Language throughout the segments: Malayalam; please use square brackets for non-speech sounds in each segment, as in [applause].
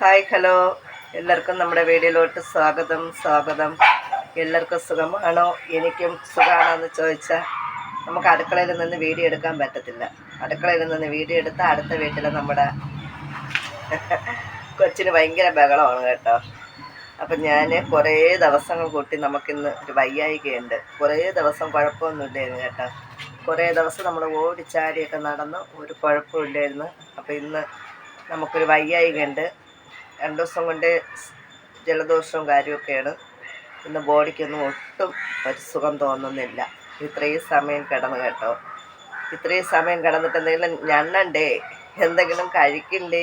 Hi hello. എല്ലാവർക്കും നമ്മുടെ വീഡിയോയിലോട്ട് സ്വാഗതം സ്വാഗതം. എല്ലാവർക്കും സുഖമാണോ? എനിക്കും സുഖമാണോ എന്ന് ചോദിച്ചാൽ നമുക്ക് അടുക്കളയിൽ നിന്ന് വീഡിയോ എടുക്കാൻ പറ്റത്തില്ല. അടുക്കളയിൽ നിന്ന് വീഡിയോ എടുത്ത അടുത്ത വീട്ടിലെ നമ്മുടെ കൊച്ചിന് ഭയങ്കര ബഹളമാണ് കേട്ടോ. അപ്പം ഞാൻ കുറേ ദിവസങ്ങൾ കൂട്ടി നമുക്കിന്ന് ഒരു വയ്യായികയുണ്ട്. കുറേ ദിവസം കുഴപ്പമൊന്നുമില്ലായിരുന്നു കേട്ടോ. കുറേ ദിവസം നമ്മൾ ഓടിച്ചാടിയൊക്കെ നടന്ന് ഒരു കുഴപ്പമില്ലായിരുന്നു. അപ്പോൾ ഇന്ന് നമുക്കൊരു വയ്യായികയുണ്ട്. രണ്ട് ദിവസം കൊണ്ട് ജലദോഷവും കാര്യമൊക്കെയാണ് ഇന്ന് ബോഡിക്കൊന്നും ഒട്ടും ഒരു സുഖം തോന്നുന്നില്ല. ഇത്രയും സമയം കിടന്ന് കേട്ടോ. ഇത്രയും സമയം കിടന്നിട്ട് എന്തെങ്കിലും ഞണ്ണണ്ടേ? എന്തെങ്കിലും കഴിക്കണ്ടേ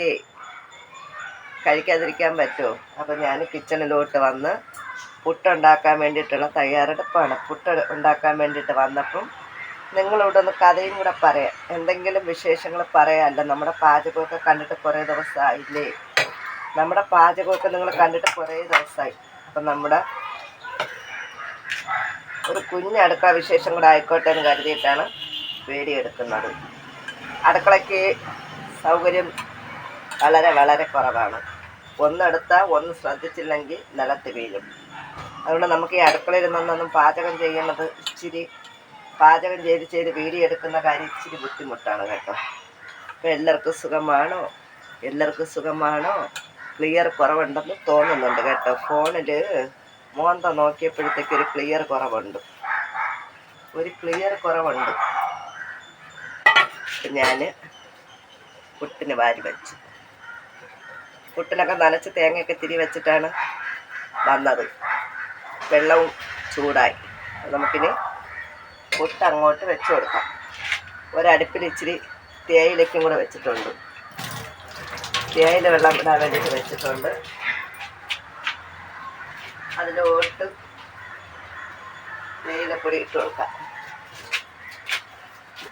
കഴിക്കാതിരിക്കാൻ പറ്റുമോ? അപ്പോൾ ഞാൻ കിച്ചണിലോട്ട് വന്ന് പുട്ടുണ്ടാക്കാൻ വേണ്ടിയിട്ടുള്ള തയ്യാറെടുപ്പാണ്. പുട്ട് ഉണ്ടാക്കാൻ വേണ്ടിയിട്ട് വന്നപ്പം നിങ്ങളോട് ഒന്ന് കഥയും കൂടെ പറയാം. എന്തെങ്കിലും വിശേഷങ്ങൾ പറയാമല്ലോ? നമ്മുടെ പാചകമൊക്കെ കണ്ടിട്ട് കുറേ ദിവസമായില്ലേ? നമ്മുടെ പാചകമൊക്കെ നിങ്ങൾ കണ്ടിട്ട് കുറേ ദിവസമായി. അപ്പം നമ്മുടെ ഒരു കുഞ്ഞ് അടുക്കള വിശേഷം കൂടെ ആയിക്കോട്ടെ എന്ന് കരുതിയിട്ടാണ് വീഡിയോ എടുക്കുന്നത്. അടുക്കളയ്ക്ക് സൗകര്യം വളരെ വളരെ കുറവാണ്. ഒന്നെടുത്താൽ ഒന്ന് ശ്രദ്ധിച്ചില്ലെങ്കിൽ നിലത്ത് വീഴും. അതുകൊണ്ട് നമുക്ക് ഈ അടുക്കളയിൽ നിന്നൊന്നും പാചകം ചെയ്യുന്നത് ഇച്ചിരി പാചകം ചെയ്ത് ചെയ്ത് വീഡിയോ എടുക്കുന്ന കാര്യം ഇച്ചിരി ബുദ്ധിമുട്ടാണ് കേട്ടോ. അപ്പോൾ എല്ലാവർക്കും സുഖമാണോ? എല്ലാവർക്കും സുഖമാണോ? ക്ലിയർ കുറവുണ്ടെന്ന് തോന്നുന്നുണ്ട് കേട്ടോ. ഫോണിൽ മോന്ത നോക്കിയപ്പോഴത്തേക്ക് ഒരു ക്ലിയർ കുറവുണ്ട്. ഒരു ക്ലിയർ കുറവുണ്ട്. ഞാൻ പുട്ടിന് വാരി വെച്ചു. പുട്ടിനൊക്കെ നനച്ച് തേങ്ങയൊക്കെ തിരി വെച്ചിട്ടാണ് വന്നത്. വെള്ളവും ചൂടായി. നമുക്കിനി പുട്ട് അങ്ങോട്ട് വെച്ച് കൊടുക്കാം. ഒരടുപ്പിൽ ഇച്ചിരി തേയിലയ്ക്കും കൂടെ വെച്ചിട്ടുണ്ട്. തേയില വെള്ളം ഇടാൻ വേണ്ടിയിട്ട് വെച്ചിട്ടുണ്ട്. അതിലോട്ട് തേയിലപ്പൊടി ഇട്ട് കൊടുക്കാം.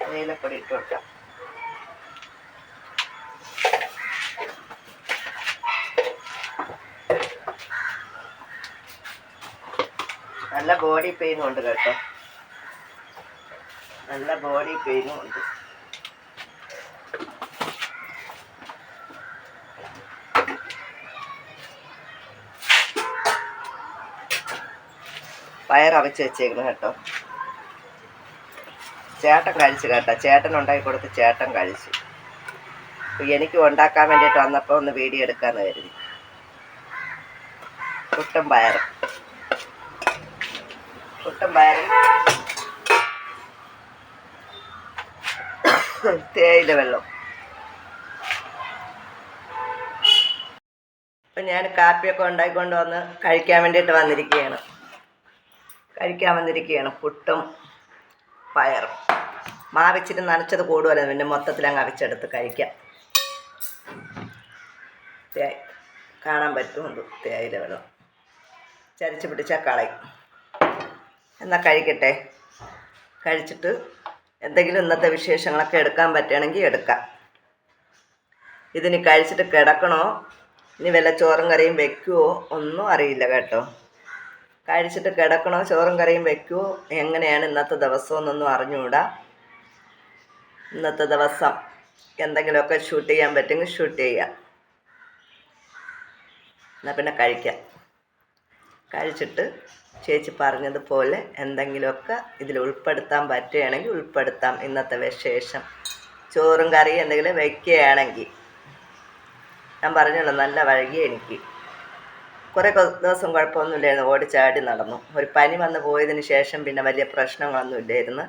തേയിലപ്പൊടി ഇട്ട് കൊടുക്കാം. നല്ല ബോഡി പെയിനും ഉണ്ട് കേട്ടോ. നല്ല ബോഡി പെയിനും ഉണ്ട്. പയറവച്ച് വെച്ചേക്കുന്നു കേട്ടോ. ചേട്ടൻ കഴിച്ചു കേട്ടോ. ചേട്ടൻ ഉണ്ടാക്കി കൊടുത്ത് ചേട്ടൻ കഴിച്ചു. എനിക്ക് ഉണ്ടാക്കാൻ വേണ്ടിയിട്ട് വന്നപ്പോൾ ഒന്ന് വീഡിയോ എടുക്കാമെന്ന് കരുതി. പുട്ടും പയറും. പുട്ടും പയറും. തേയില വെള്ളം. അപ്പം ഞാൻ കാപ്പിയൊക്കെ ഉണ്ടാക്കിക്കൊണ്ട് വന്ന് കഴിക്കാൻ വേണ്ടിയിട്ട് വന്നിരിക്കുകയാണ്. കഴിക്കാൻ വന്നിരിക്കുകയാണ്. പുട്ടും പയറും. മാവിച്ചിട്ട് നനച്ചത് കൂടുമല്ലോ പിന്നെ മൊത്തത്തിൽ അങ്ങ് അവിച്ചെടുത്ത് കഴിക്കാം. തേ കാണാൻ പറ്റുമുണ്ട് തേയില വെള്ളം ചരിച്ച് പിടിച്ചാൽ കളയും എന്നാൽ കഴിക്കട്ടെ? കഴിച്ചിട്ട് എന്തെങ്കിലും ഇന്നത്തെ വിശേഷങ്ങളൊക്കെ എടുക്കാൻ പറ്റുകയാണെങ്കിൽ എടുക്കാം. ഇതിന് കഴിച്ചിട്ട് കിടക്കണോ? ഇനി വല്ല ചോറും കറിയും വെക്കുമോ ഒന്നും അറിയില്ല കേട്ടോ. കഴിച്ചിട്ട് കിടക്കണോ ചോറും കറിയും വെക്കുമോ എങ്ങനെയാണ് ഇന്നത്തെ ദിവസം എന്നൊന്നും അറിഞ്ഞുകൂടാ. ഇന്നത്തെ ദിവസം എന്തെങ്കിലുമൊക്കെ ഷൂട്ട് ചെയ്യാൻ പറ്റുമെങ്കിൽ ഷൂട്ട് ചെയ്യാം. എന്നാൽ പിന്നെ കഴിക്കാം. കഴിച്ചിട്ട് ചേച്ചി പറഞ്ഞതുപോലെ എന്തെങ്കിലുമൊക്കെ ഇതിൽ ഉൾപ്പെടുത്താൻ പറ്റുകയാണെങ്കിൽ ഉൾപ്പെടുത്താം. ഇന്നത്തെ വിശേഷം. ചോറും കറിയും എന്തെങ്കിലും വയ്ക്കുകയാണെങ്കിൽ ഞാൻ പറഞ്ഞല്ലോ നല്ല വഴുകി എനിക്ക്. കുറേ ദിവസം കുഴപ്പമൊന്നുമില്ലായിരുന്നു ഓടിച്ചാടി നടന്നു. ഒരു പനി വന്ന് പോയതിന് ശേഷം പിന്നെ വലിയ പ്രശ്നങ്ങളൊന്നും ഇല്ലായിരുന്നു.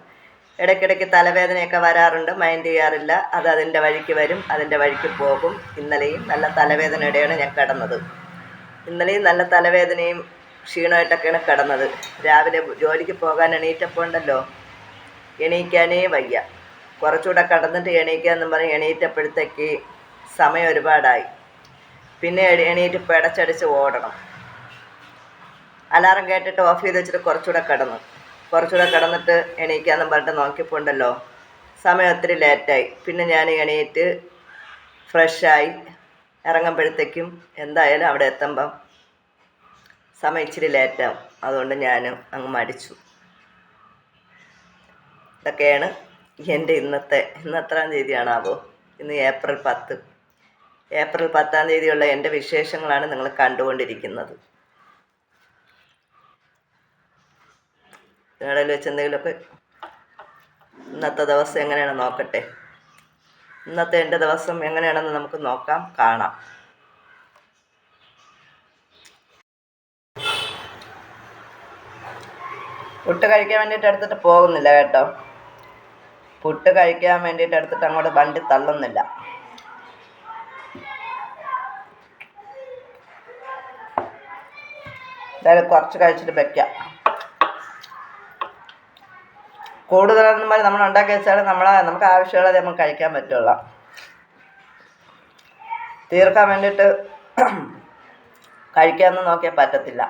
ഇടയ്ക്കിടയ്ക്ക് തലവേദനയൊക്കെ വരാറുണ്ട്. മൈൻഡ് ചെയ്യാറില്ല. അത് അതിന്റെ വഴിക്ക് വരും. അതിന്റെ വഴിക്ക് പോകും. ഇന്നലെയും നല്ല തലവേദനയുടെയാണ് ഞാൻ കിടന്നത്. ഇന്നലെയും നല്ല തലവേദനയും ക്ഷീണമായിട്ടൊക്കെയാണ് കിടന്നത്. രാവിലെ ജോലിക്ക് പോകാൻ എണീറ്റപ്പോൾ ഉണ്ടല്ലോ എണീക്കാനേ വയ്യ. കുറച്ചുകൂടെ കിടന്നിട്ട് എണീക്കാമെന്നും പറഞ്ഞ് എണീറ്റപ്പോഴത്തേക്ക് സമയം ഒരുപാടായി. പിന്നെ എണീ- എണീറ്റ് പിടച്ചടിച്ച് ഓടണം. അലാറം കേട്ടിട്ട് ഓഫ് ചെയ്ത് വെച്ചിട്ട് കുറച്ചുകൂടെ കിടന്നു. കുറച്ചുകൂടെ കിടന്നിട്ട് എണീക്കാന്നും പറഞ്ഞിട്ട് നോക്കിയപ്പോൾ ഉണ്ടല്ലോ സമയം ഒത്തിരി ലേറ്റായി. പിന്നെ ഞാൻ എണീറ്റ് ഫ്രഷായി ഇറങ്ങുമ്പോഴത്തേക്കും എന്തായാലും അവിടെ എത്തുമ്പം സമയം ഇച്ചിരി ലേറ്റാവും. അതുകൊണ്ട് ഞാൻ അങ്ങ് മടിച്ചു. ഇതൊക്കെയാണ് എന്റെ ഇന്നത്തെ ഇന്ന് എത്രാം തീയതിയാണാവോ? ഇന്ന് ഏപ്രിൽ പത്ത്. ഏപ്രിൽ പത്താം തീയതിയുള്ള എന്റെ വിശേഷങ്ങളാണ് നിങ്ങൾ കണ്ടുകൊണ്ടിരിക്കുന്നത്. നിങ്ങളിൽ വെച്ച് എന്തെങ്കിലുമൊക്കെ ഇന്നത്തെ ദിവസം എങ്ങനെയാണെന്ന് നോക്കട്ടെ. ഇന്നത്തെ എന്റെ ദിവസം എങ്ങനെയാണെന്ന് നമുക്ക് നോക്കാം കാണാം. പുട്ട് കഴിക്കാൻ വേണ്ടിയിട്ട് എടുത്തിട്ട് പോകുന്നില്ല കേട്ടോ. പുട്ട് കഴിക്കാൻ വേണ്ടിയിട്ട് എടുത്തിട്ട് അങ്ങോട്ട് വണ്ടി തള്ളുന്നില്ല. എന്തായാലും കുറച്ച് കഴിച്ചിട്ട് വെക്കാം. കൂടുതലൊന്നും പറഞ്ഞാൽ നമ്മൾ ഉണ്ടാക്കി വെച്ചാൽ നമ്മൾ നമുക്ക് ആവശ്യമുള്ളത് നമുക്ക് കഴിക്കാൻ പറ്റുള്ളൂ. തീർക്കാൻ വേണ്ടിയിട്ട് [clears throat] കഴിക്കാമെന്ന് നോക്കിയാൽ പറ്റത്തില്ല.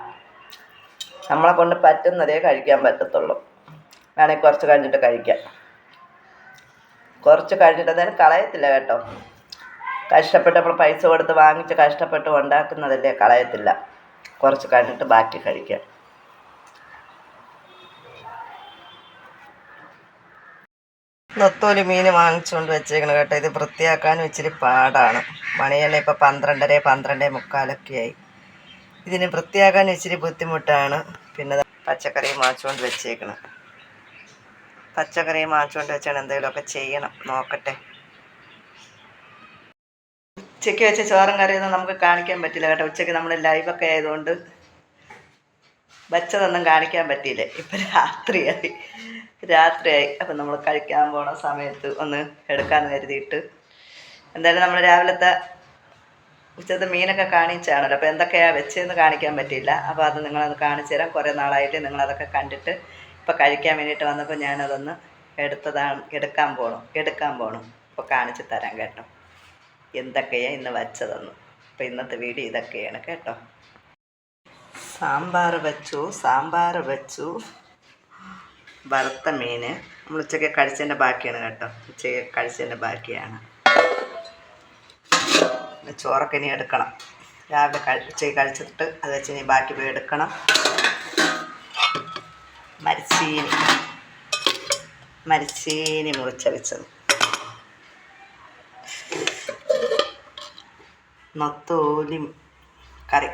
നമ്മളെ കൊണ്ട് പറ്റുന്നതേ കഴിക്കാൻ പറ്റത്തുള്ളൂ. വേണമെങ്കിൽ കുറച്ച് കഴിഞ്ഞിട്ട് കഴിക്കാം. കുറച്ച് കഴിഞ്ഞിട്ട് എന്തായാലും കളയത്തില്ല കേട്ടോ. കഷ്ടപ്പെട്ട് നമ്മൾ പൈസ കൊടുത്ത് വാങ്ങിച്ച് കഷ്ടപ്പെട്ട് ഉണ്ടാക്കുന്നതല്ലേ കളയത്തില്ല. കുറച്ച് കഴിഞ്ഞിട്ട് ബാക്കി കഴിക്കാം. നൊത്തോലി മീൻ വാങ്ങിച്ചുകൊണ്ട് വെച്ചേക്കണം കേട്ടോ. ഇത് വൃത്തിയാക്കാനും ഇച്ചിരി പാടാണ്. മണി തന്നെ ഇപ്പോൾ പന്ത്രണ്ടര പന്ത്രണ്ടേ മുക്കാലൊക്കെ ആയി ഇതിന് വൃത്തിയാക്കാൻ ഇച്ചിരി ബുദ്ധിമുട്ടാണ്. പിന്നെ പച്ചക്കറി വാങ്ങിച്ചുകൊണ്ട് വെച്ചേക്കണം. പച്ചക്കറി വാങ്ങിച്ചുകൊണ്ട് വെച്ചാണ് എന്തെങ്കിലുമൊക്കെ ചെയ്യണം. നോക്കട്ടെ. ഉച്ചയ്ക്ക് വെച്ച ചോറും കറിയൊന്നും നമുക്ക് കാണിക്കാൻ പറ്റില്ല കേട്ടോ. ഉച്ചയ്ക്ക് നമ്മൾ ലൈവൊക്കെ ആയതുകൊണ്ട് വച്ചതൊന്നും കാണിക്കാൻ പറ്റിയില്ല. ഇപ്പം രാത്രിയായി. രാത്രിയായി. അപ്പം നമ്മൾ കഴിക്കാൻ പോണ സമയത്ത് ഒന്ന് എടുക്കാമെന്ന് കരുതിയിട്ട്. എന്തായാലും നമ്മൾ രാവിലത്തെ ഉച്ചത്തെ മീനൊക്കെ കാണിച്ചാണല്ലോ. അപ്പോൾ എന്തൊക്കെയാണ് വെച്ചതെന്ന് കാണിക്കാൻ പറ്റിയില്ല. അപ്പോൾ അത് നിങ്ങളത് കാണിച്ചു തരാം. കുറേ നാളായിട്ട് നിങ്ങളതൊക്കെ കണ്ടിട്ട് ഇപ്പോൾ കഴിക്കാൻ വേണ്ടിയിട്ട് വന്നപ്പോൾ ഞാനതൊന്ന് എടുത്തതാണ് എടുക്കാൻ പോകണം എടുക്കാൻ പോകണം അപ്പോൾ കാണിച്ചു തരാം കേട്ടോ. എന്തൊക്കെയാണ് ഇന്ന് വച്ചതെന്ന്. അപ്പോൾ ഇന്നത്തെ വീഡിയോ ഇതൊക്കെയാണ് കേട്ടോ. സാമ്പാർ വെച്ചു സാമ്പാർ വെച്ചു. വറുത്ത മീൻ നമ്മൾ ഉച്ചയ്ക്ക് കഴിച്ചതിന്റെ ബാക്കിയാണ് കേട്ടോ. ഉച്ചയ്ക്ക് കഴിച്ചതിന്റെ ബാക്കിയാണ്. ചോറൊക്കെ ഇനി എടുക്കണം. രാവിലെ ഉച്ചയ്ക്ക് കഴിച്ചിട്ട് അത് വെച്ച് ഇനി ബാക്കി പോയി എടുക്കണം. മരിച്ചീനി. മരിച്ചീനി മുറിച്ച നൊത്തോലി കറി.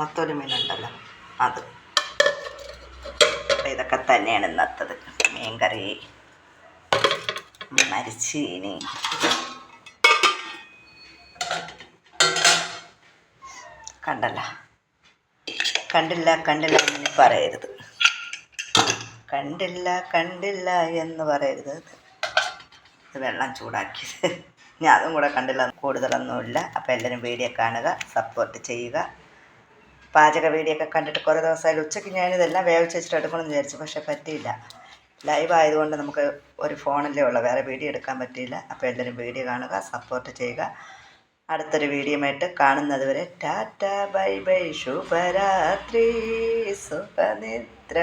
നത്തോലി മീനുണ്ടല്ലോ. അത്. അപ്പോൾ ഇതൊക്കെ തന്നെയാണ് ഇന്നത്തത്. മീൻ കറി മരിച്ചീനി കണ്ടല്ല. കണ്ടില്ല കണ്ടില്ല എന്ന് പറയരുത്. കണ്ടില്ല കണ്ടില്ല എന്ന് പറയരുത്. വെള്ളം ചൂടാക്കിയത്. ഞാൻ അതും കൂടെ കണ്ടില്ല കൂടുതലൊന്നുമില്ല. അപ്പോൾ എല്ലാവരും വീഡിയോ കാണുക സപ്പോർട്ട് ചെയ്യുക. പാചക വീഡിയോ ഒക്കെ കണ്ടിട്ട് കുറേ ദിവസമായാലും ഉച്ചയ്ക്ക് ഞാനിതെല്ലാം വേവിച്ച് വെച്ചിട്ട് എടുക്കണമെന്ന് വിചാരിച്ചു പക്ഷേ പറ്റിയില്ല. ലൈവ് ആയതുകൊണ്ട് നമുക്ക് ഒരു ഫോണല്ലേ ഉള്ളൂ വേറെ വീഡിയോ എടുക്കാൻ പറ്റിയില്ല. അപ്പോൾ എല്ലാവരും വീഡിയോ കാണുക സപ്പോർട്ട് ചെയ്യുക. അടുത്തൊരു വീഡിയോമായിട്ട് കാണുന്നത് വരെ ടാറ്റ ബൈ ബൈ ശുഭരാത്രി സുഖനിദ്ര.